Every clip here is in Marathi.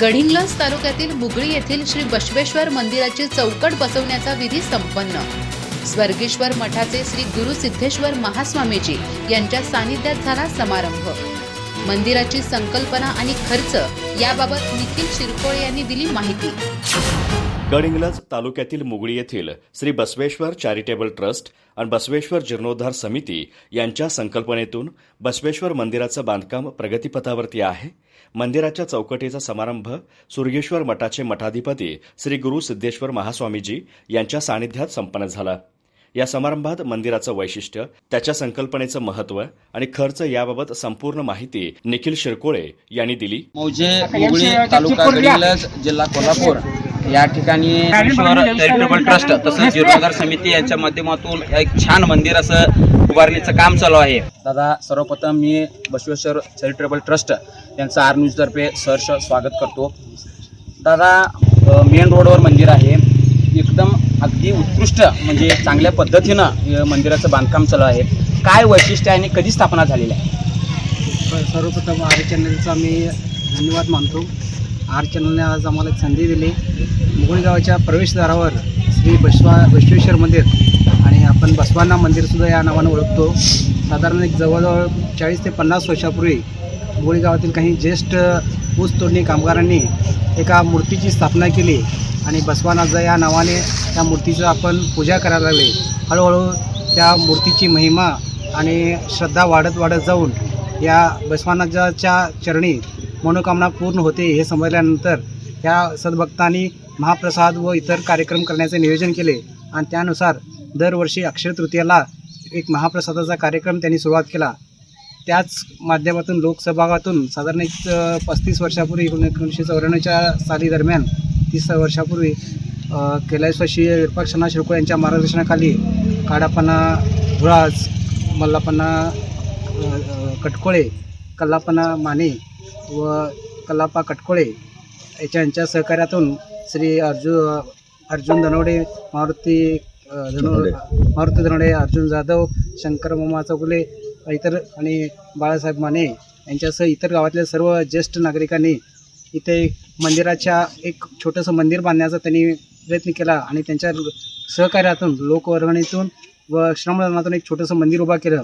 गडिंग्लज तालुक्यातील बुगळी येथील श्री बसवेश्वर मंदिराची चौकट बसवण्याचा विधी संपन्न. स्वर्गेश्वर मठाचे श्री गुरु सिद्धेश्वर महास्वामीजी यांच्या सानिध्यात झाला समारंभ. मंदिराची संकल्पना आणि खर्च याबाबत निखिल शिरकोळे यांनी दिली माहिती. गडिंग्लज तालुक्यातील मुगळी येथील श्री बसवेश्वर चॅरिटेबल ट्रस्ट आणि बसवेश्वर जीर्णोद्धार समिती यांच्या संकल्पनेतून बसवेश्वर मंदिराचं बांधकाम प्रगतीपथावरती आहे. मंदिराच्या चौकटीचा समारंभ सुर्गेश्वर मठाचे मठाधिपती श्री गुरु सिद्धेश्वर महास्वामीजी यांच्या सानिध्यात संपन्न झाला. या समारंभात मंदिराचं वैशिष्ट्य त्याच्या संकल्पनेचं महत्त्व आणि खर्च याबाबत संपूर्ण माहिती निखिल शिरकोळे यांनी दिली. मौजे मुगळी तालुका जिल्हा कोल्हापूर. या ठिकाणी चॅरिटेबल ट्रस्ट तसंच जीर्णोद्धार समिती यांच्या माध्यमातून एक छान मंदिर असं उभारणीचं काम चालू आहे. दादा सर्वप्रथम मी बसवेश्वर चॅरिटेबल ट्रस्ट यांचं आर न्यूजतर्फे सहर्ष स्वागत करतो. दादा मेन रोडवर मंदिर आहे. एकदम अगदी उत्कृष्ट म्हणजे चांगल्या पद्धतीनं मंदिराचं बांधकाम चालू आहे. काय वैशिष्ट्य आहे आणि कधी स्थापना झालेली आहे सर्वप्रथम आर चॅनलचा मी धन्यवाद मानतो. आर चॅनलने आज आम्हाला एक संधी दिली. मुघळी गावाच्या प्रवेशद्वारावर श्री बसवा बसवेश्वर मंदिर आणि आपण बसवाना मंदिरसुद्धा या नावानं ओळखतो. साधारण एक जवळजवळ चाळीस ते पन्नास वर्षापूर्वी मुघळी गावातील काही ज्येष्ठ ऊस तोडणी कामगारांनी एका मूर्तीची स्थापना केली आणि बसवानाचा या नावाने त्या मूर्तीचं आपण पूजा करायला लागले. हळूहळू त्या मूर्तीची महिमा आणि श्रद्धा वाढत वाढत जाऊन या बसवानाजाच्या चरणी मनोकामना पूर्ण होते हे समजल्यानंतर या सद्भक्तांनी महाप्रसाद व इतर कार्यक्रम करण्याचे नियोजन केले आणि त्यानुसार दरवर्षी अक्षय तृतीयाला एक महाप्रसादाचा कार्यक्रम त्यांनी सुरुवात केला. त्याच माध्यमातून लोकसभागातून साधारण एक पस्तीस वर्षापूर्वी एकोणीसशे चौऱ्याण्णवच्या साली दरम्यान तीस वर्षापूर्वी अ, विपक्षना विरपाक्षणा यांच्या मार्गदर्शनाखाली काडापणा धुळाज मल्लापणा कटकोळे कल्लापणा माने व कल्लापा कटकोळे याच्या यांच्या सहकार्यातून श्री अर्जुन अर्जुन धनवडे मारुती धनवडे. मारुती धनवडे अर्जुन जाधव शंकर मामा चौगुले इतर आणि बाळासाहेब माने यांच्यासह इतर गावातल्या सर्व ज्येष्ठ नागरिकांनी इथे मंदिराच्या एक छोटंसं मंदिर बांधण्याचा त्यांनी प्रयत्न केला आणि त्यांच्या सहकार्यातून लोकवर्गणीतून व श्रमदानातून एक छोटंसं मंदिर उभा केलं.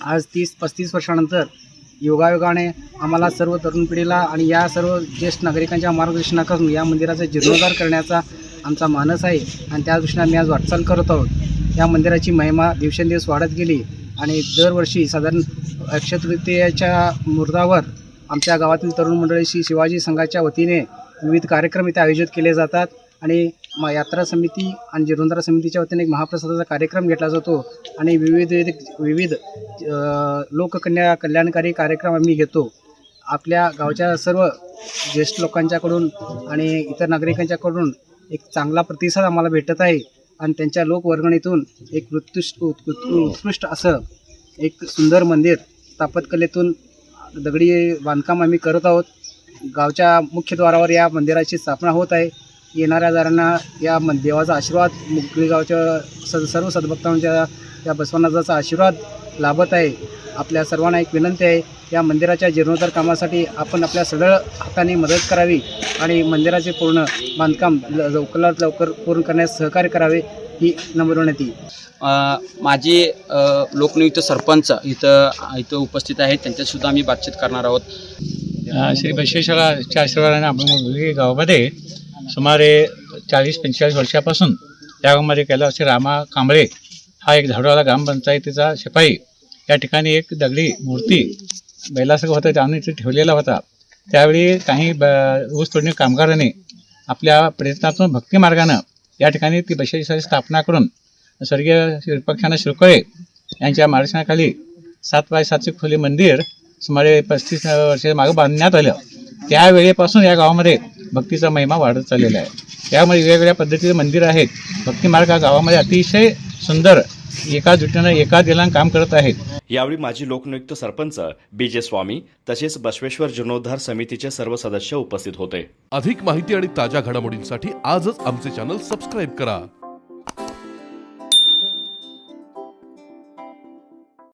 आज तीस पस्तीस वर्षानंतर योगायोगाने आम्हाला सर्व तरुण पिढीला आणि या सर्व ज्येष्ठ नागरिकांच्या मार्गदर्शनाकडून या मंदिराचा जीर्णोद्धार करण्याचा आमचा मानस आहे. आणि त्या दृष्टीने आम्ही आज वाटचाल करत आहोत. या मंदिराची महिमा दिवसेंदिवस वाढत गेली आणि दरवर्षी साधारण अक्षय तृतीयेच्या मुहूर्तावर आमच्या गावातील तरुण मंडळीशी शिवाजी संघाच्या वतीने विविध कार्यक्रम इथे आयोजित केले जातात. आणि मा यात्रा समिती आणि जीर्णोद्धार समितीच्या वतीने एक महाप्रसादाचा कार्यक्रम घेतला जातो आणि विविध विविध विविध लोककन्या कल्याणकारी कार्यक्रम आम्ही घेतो. आपल्या गावच्या सर्व ज्येष्ठ लोकांच्याकडून आणि इतर नागरिकांच्याकडून एक चांगला प्रतिसाद आम्हाला भेटत आहे आणि त्यांच्या लोकवर्गणीतून एक उत्कृष्ट उत्कृष्ट उत्कृष्ट असं एक सुंदर मंदिर स्थापत्यकलेतून दगडी बांधकाम आम्ही करत आहोत. गावच्या मुख्यद्वारावर या मंदिराची स्थापना होत आहे. येणाऱ्या दारांना या मन देवाचा आशीर्वाद मुगळी गावच्या स सर्व सद्भक्तांच्या या बसवनाथाचा आशीर्वाद लाभत आहे. आपल्या सर्वांना एक विनंती आहे या मंदिराच्या जीर्णोद्धार कामासाठी आपण आपल्या सरळ हाताने मदत करावी आणि मंदिराचे पूर्ण बांधकाम ल- लवकरात लवकर पूर्ण करण्यास सहकार्य करावे ही नम्र विनंती. अ, लोकनियुक्त सरपंच इथं इथं उपस्थित आहेत. त्यांच्यासुद्धा आम्ही बातचीत करणार आहोत. श्री बसवेश्वराच्या आशीर्वादाने आपण गावामध्ये सुमारे चाळीस पंचेचाळीस वर्षापासून या गावामध्ये कैलासी रामा कांबळे हा एक झाडूवाला ग्रामपंचायतीचा शिपाई. या ठिकाणी एक दगडी मूर्ती बैलासंग होता त्याने ते ठेवलेला होता. त्यावेळी काही ब ऊस तोडणी कामगारांनी आपल्या प्रयत्नातून भक्तिमार्गानं या ठिकाणी ती बसवेश्वराची स्थापना करून स्वर्गीय विपक्षानं शिरकळे यांच्या मार्गदर्शनाखाली सात बाय सातचे खोली मंदिर सुमारे पस्तीस वर्षे मागे बांधण्यात आलं. त्यावेळेपासून या गावामध्ये भक्तीचा महिमा वाढत चाललेला आहे. यामध्ये वेगवेगळ्या पद्धतीचे मंदिर आहेत. भक्तिमार्ग हा गावामध्ये अतिशय सुंदर एका जुटीनं एका दिलानं काम करत आहेत. यावेळी माजी लोकनियुक्त सरपंच बी जे स्वामी तसेच बसवेश्वर जीर्णोद्धार समितीचे सर्व सदस्य उपस्थित होते. अधिक माहिती आणि ताज्या घडामोडींसाठी आजच आमचे चॅनल सबस्क्राईब करा.